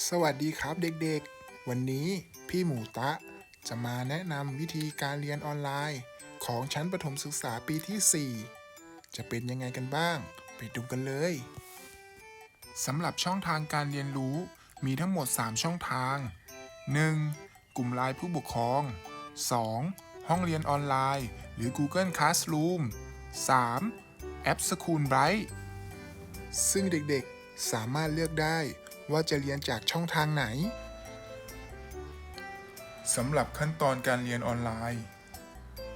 สวัสดีครับเด็กๆ วันนี้พี่หมูตะจะมาแนะนำวิธีการเรียนออนไลน์ ของชั้นประถมศึกษาปีที่ 4 จะเป็นยังไงกันบ้าง ไปดูกันเลยสำหรับช่องทางการเรียนรู้มีทั้งหมด 3 ช่องทาง 1. กลุ่มไลน์ผู้ปกครอง 2. ห้องเรียนออนไลน์ หรือ Google Classroom 3. แอป School Bright ซึ่งเด็กๆ สามารถเลือกได้ ว่าจะเรียนจากช่องทางไหนสำหรับขั้นตอนการเรียนออนไลน์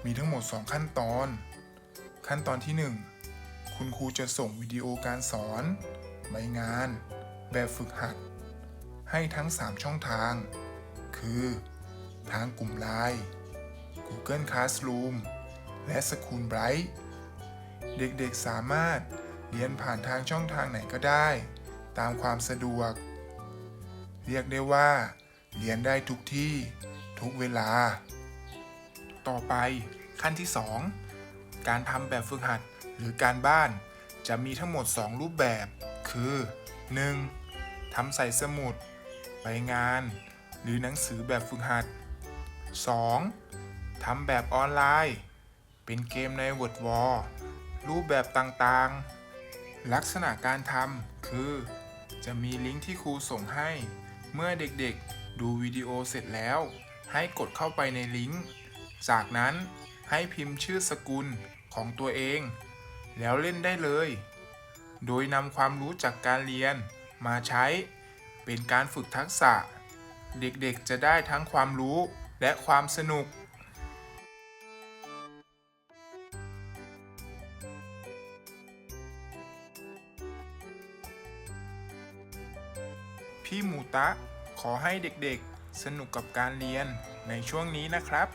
มีทั้งหมด 2 ขั้นตอน ขั้นตอนที่ 1 คุณครูจะส่งวิดีโอการสอน ใบงาน แบบฝึกหัด ให้ทั้ง 3 ช่องทาง คือ ทางกลุ่มไลน์ Google Classroom และ School Bright เด็กๆสามารถเรียนผ่านทางช่องทางไหนก็ได้ ตามความสะดวก เรียกได้ว่า เรียนได้ทุกที่ทุกเวลา ต่อไปขั้นที่ 2 การทำแบบฝึกหัดหรือการบ้านจะมีทั้งหมด 2 รูปแบบ คือ 1. ทำใส่สมุด ใบงาน หรือหนังสือแบบฝึกหัด 2. ทำแบบออนไลน์ เป็นเกมใน Word Wall รูปแบบต่างๆ ลักษณะการทำคือ จะมีลิงก์ที่ครูส่งให้ เมื่อเด็กๆ ดูวิดีโอเสร็จแล้ว ให้กดเข้าไปในลิงก์ จากนั้นให้พิมพ์ชื่อสกุลของตัวเอง แล้วเล่นได้เลย โดยนำความรู้จากการเรียนมาใช้เป็นการฝึกทักษะ เด็กๆจะได้ทั้งความรู้และความสนุก พี่หมูตะ ขอให้เด็กๆ สนุกกับการเรียนในช่วงนี้นะครับ